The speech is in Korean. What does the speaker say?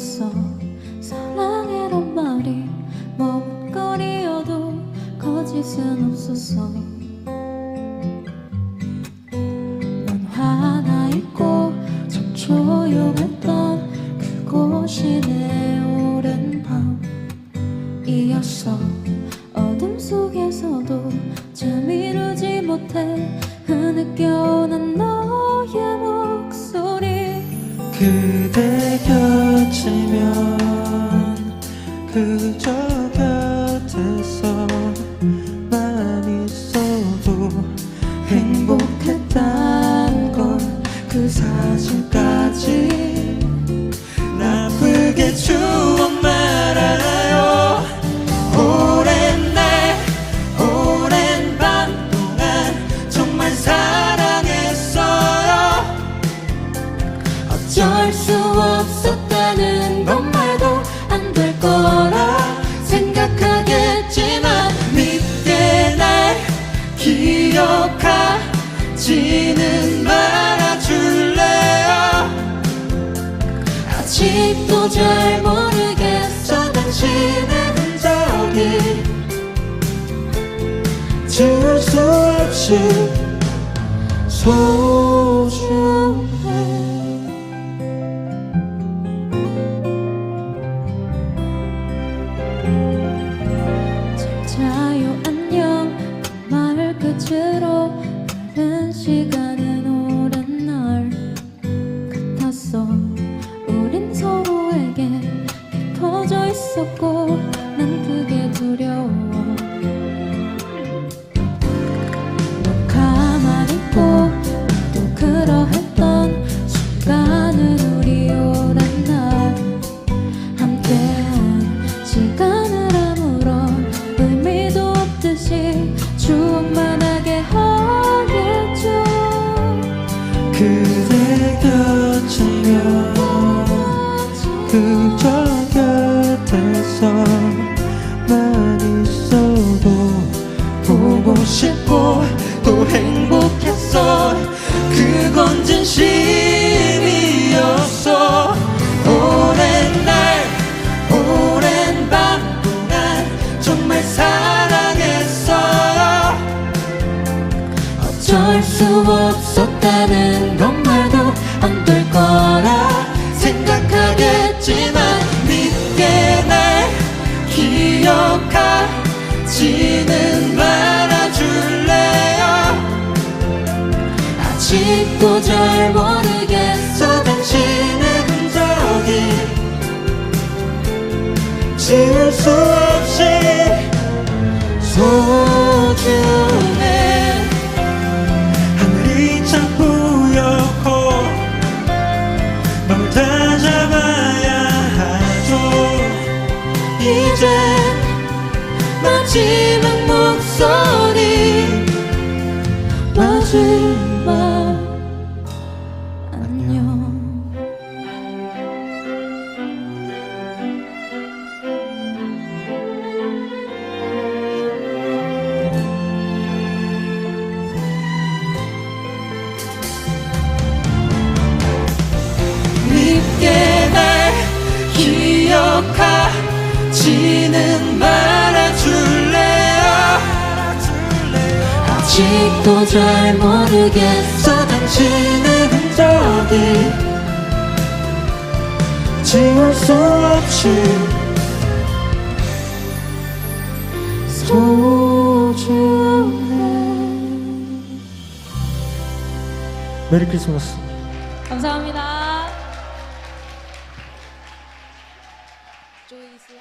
않았어. 사랑이란 말이 머뭇거리어도 거짓은 없었어. 넌 하나 있고 참 조용했던 그곳이 내 오랜 밤이었어. 어둠 속에서도 잠 이루지 못해 흐느껴오는 너의 그대 곁이면 그저 곁에서 만 있어도 행복 아직도 잘 모르겠어 당신의 흔적이. 지울 수 없이 소 난 그게 두려워. 넌 가만히 있고 또 그러했던 순간은 우리 오랜 날 함께한 시간을 아무런 의미도 없듯이 추억만 하게 하겠죠. 그대 곁이면 그저 곁 에서 만 있어도 보고 싶고 또 행복했어. 그건 진심이었어. 오랜 날 오랜 밤 동안 정말 사랑했어요. 어쩔 수 없었다는 지는 말아줄래요? 아직도 잘 모르겠어 당신의 흔적이. 지울 수 없이 소중해. 하늘이 참 뿌옇고 널 다잡아야 하죠. 이제 마지막 목소리. 마지막. 안녕. 믿게 날 기억하지는 말 아직도 잘 모르겠어. 당신의 흔적이 지울 수 없이 소중해. 메리 크리스마스. 감사합니다. 조이슬라